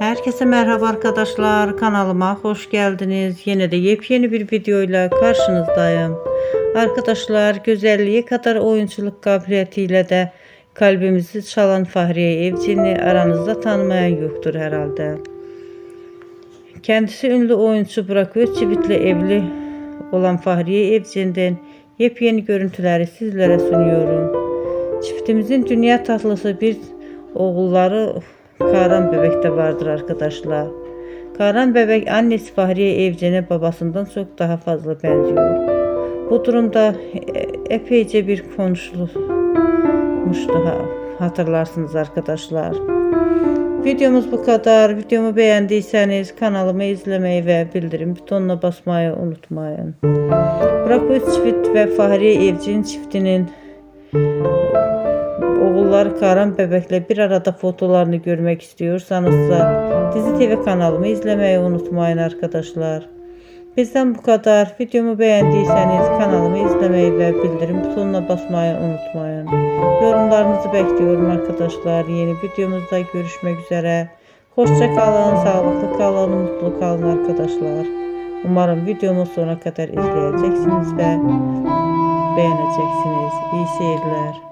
Herkese merhaba arkadaşlar. Kanalıma hoş geldiniz. Yine de yepyeni bir videoyla karşınızdayım. Arkadaşlar güzelliği kadar oyunculuk kabiliyetiyle de kalbimizi çalan Fahriye Evcen'i aranızda tanımayan yoktur herhalde. Kendisi ünlü oyuncu Burak Özçivit'le evli olan Fahriye Evcen'den yepyeni görüntüleri sizlere sunuyorum. Çiftimizin dünya tatlısı bir oğulları Karan bebek de vardır arkadaşlar. Karan bebek annesi Fahriye Evcen'e babasından çok daha fazla benziyor. Bu durumda e- epeyce bir konuşulmuştu ha- hatırlarsınız arkadaşlar. Videomuz bu kadar. Videomu beğendiyseniz kanalımı izlemeyi ve bildirim butonuna basmayı unutmayın. Burak Özçivit ve Fahriye Evcin çiftinin oğulları Karan bebekle bir arada fotolarını görmek istiyorsanızsa Dizi TV kanalımı izlemeyi unutmayın arkadaşlar. Bizden bu kadar. Videomu beğendiyseniz kanalımı izlemeyi ve bildirim butonuna basmayı unutmayın. Yorumlarınızı bekliyorum arkadaşlar. Yeni videomuzda görüşmek üzere. Hoşça kalın, sağlıklı kalın, mutlu kalın arkadaşlar. Umarım videomu sona kadar izleyeceksiniz ve beğeneceksiniz. İyi seyirler.